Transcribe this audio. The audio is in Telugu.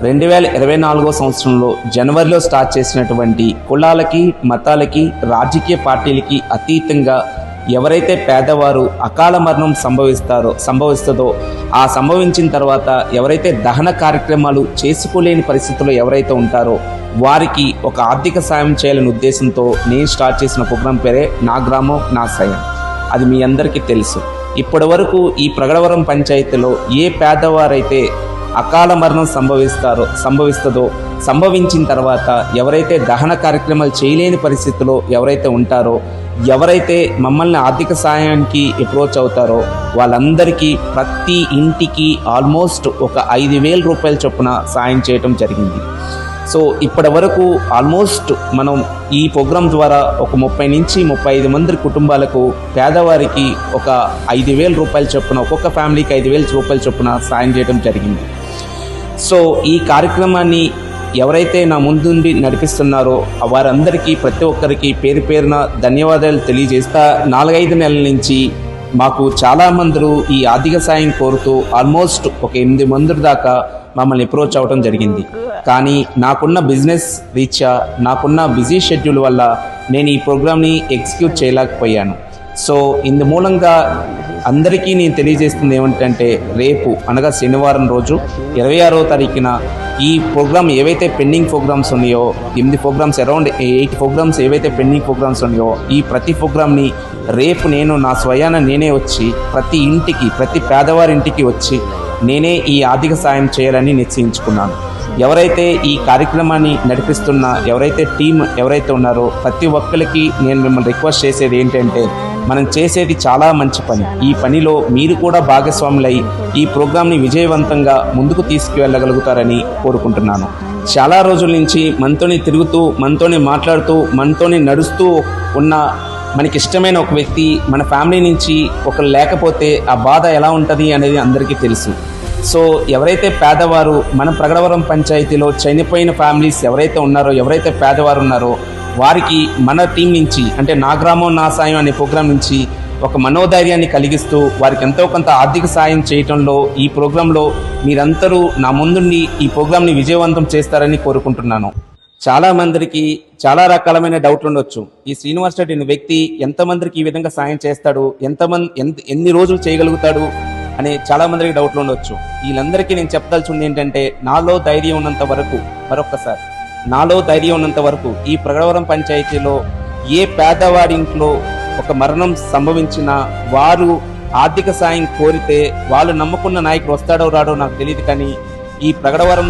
రెండు వేల ఇరవై నాలుగో సంవత్సరంలో జనవరిలో స్టార్ట్ చేసినటువంటి కులాలకి మతాలకి రాజకీయ పార్టీలకి అతీతంగా ఎవరైతే పేదవారు అకాల మరణం సంభవిస్తారో సంభవిస్తుందో ఆ సంభవించిన తర్వాత ఎవరైతే దహన కార్యక్రమాలు చేసుకోలేని పరిస్థితుల్లో ఎవరైతే ఉంటారో వారికి ఒక ఆర్థిక సాయం చేయాలనే ఉద్దేశంతో నేను స్టార్ట్ చేసిన ప్రోగ్రాం పేరే నా గ్రామం నా సాయం అది మీ అందరికీ తెలుసు. ఇప్పటి వరకు ఈ ప్రగడవరం పంచాయతీలో ఏ పేదవారైతే అకాల మరణం సంభవిస్తారో సంభవిస్తుందో సంభవించిన తర్వాత ఎవరైతే దహన కార్యక్రమాలు చేయలేని పరిస్థితిలో ఎవరైతే ఉంటారో ఎవరైతే మమ్మల్ని ఆర్థిక సహాయానికి అప్రోచ్ అవుతారో వాళ్ళందరికీ ప్రతి ఇంటికి ఆల్మోస్ట్ ఒక ఐదు వేల రూపాయల చొప్పున సాయం చేయటం జరిగింది. సో ఇప్పటి వరకు ఆల్మోస్ట్ మనం ఈ ప్రోగ్రాం ద్వారా ఒక ముప్పై నుంచి ముప్పై ఐదు మంది కుటుంబాలకు పేదవారికి ఒక ఐదు వేల రూపాయల చొప్పున ఒక్కొక్క ఫ్యామిలీకి ఐదు వేల రూపాయల చొప్పున సాయం చేయడం జరిగింది. సో ఈ కార్యక్రమాన్ని ఎవరైతే నా ముందుండి నడిపిస్తున్నారో వారందరికీ ప్రతి ఒక్కరికి పేరు పేరున ధన్యవాదాలు తెలియజేస్తా నాలుగైదు నెలల నుంచి మాకు చాలా మందులు ఈ ఆర్థిక సాయం కోరుతూ ఆల్మోస్ట్ ఒక ఎనిమిది మందులు దాకా మమ్మల్ని అప్రోచ్ అవ్వడం జరిగింది. కానీ నాకున్న బిజినెస్ రీత్యా నాకున్న బిజీ షెడ్యూల్ వల్ల నేను ఈ ప్రోగ్రామ్ని ఎగ్జిక్యూట్ చేయలేకపోయాను. సో ఇందు మూలంగా అందరికీ నేను తెలియజేస్తుంది ఏమిటంటే రేపు అనగా శనివారం రోజు ఇరవై ఆరో తారీఖున ఈ ప్రోగ్రామ్ ఏవైతే పెండింగ్ ప్రోగ్రామ్స్ ఉన్నాయో ఎనిమిది ప్రోగ్రామ్స్ అరౌండ్ ఎయిట్ ప్రోగ్రామ్స్ ఏవైతే పెండింగ్ ప్రోగ్రామ్స్ ఉన్నాయో ఈ ప్రతి ప్రోగ్రామ్ని రేపు నేను నా స్వయాన నేనే వచ్చి ప్రతి ఇంటికి ప్రతి పేదవారి ఇంటికి వచ్చి నేనే ఈ ఆర్థిక సాయం చేయాలని నిశ్చయించుకున్నాను. ఎవరైతే ఈ కార్యక్రమాన్ని నడిపిస్తున్న ఎవరైతే టీం ఎవరైతే ఉన్నారో ప్రతి ఒక్కరికి నేను మిమ్మల్ని రిక్వెస్ట్ చేసేది ఏంటంటే మనం చేసేది చాలా మంచి పని. ఈ పనిలో మీరు కూడా భాగస్వాములై ఈ ప్రోగ్రాంని విజయవంతంగా ముందుకు తీసుకువెళ్ళగలుగుతారని కోరుకుంటున్నాను. చాలా రోజుల నుంచి మనతోనే తిరుగుతూ మనతోనే మాట్లాడుతూ మనతోనే నడుస్తూ ఉన్న మనకి ఇష్టమైన ఒక వ్యక్తి మన ఫ్యామిలీ నుంచి ఒకరు లేకపోతే ఆ బాధ ఎలా ఉంటుంది అనేది అందరికీ తెలుసు. సో ఎవరైతే పేదవారు మన ప్రగడవరం పంచాయతీలో చనిపోయిన ఫ్యామిలీస్ ఎవరైతే ఉన్నారో ఎవరైతే పేదవారు ఉన్నారో వారికి మన టీం నుంచి అంటే నా గ్రామం నా సాయం అనే ప్రోగ్రాం నుంచి ఒక మనోధైర్యాన్ని కలిగిస్తూ వారికి ఎంతో కొంత ఆర్థిక సాయం చేయటంలో ఈ ప్రోగ్రాంలో మీరందరూ నా ముందుండి ఈ ప్రోగ్రాంని విజయవంతం చేస్తారని కోరుకుంటున్నాను. చాలా మందికి చాలా రకాలమైన డౌట్లు ఉండొచ్చు. ఈ శ్రీనివాస్ రెడ్డి వ్యక్తి ఎంతమందికి ఈ విధంగా సాయం చేస్తాడు? ఎంతమంది ఎంత ఎన్ని రోజులు చేయగలుగుతాడు? అనే చాలా మందికి డౌట్లు ఉండొచ్చు. వీళ్ళందరికీ నేను చెప్పదలుచుంది ఏంటంటే నాలో ధైర్యం ఉన్నంత వరకు మరొక్కసారి నాలో ధైర్యం ఉన్నంత వరకు ఈ ప్రగడవరం పంచాయతీలో ఏ పేదవాడి ఇంట్లో ఒక మరణం సంభవించినా వారు ఆర్థిక సాయం కోరితే వాళ్ళు నమ్ముకున్న నాయకుడు వస్తాడో రాడో నాకు తెలియదు కానీ ఈ ప్రగడవరం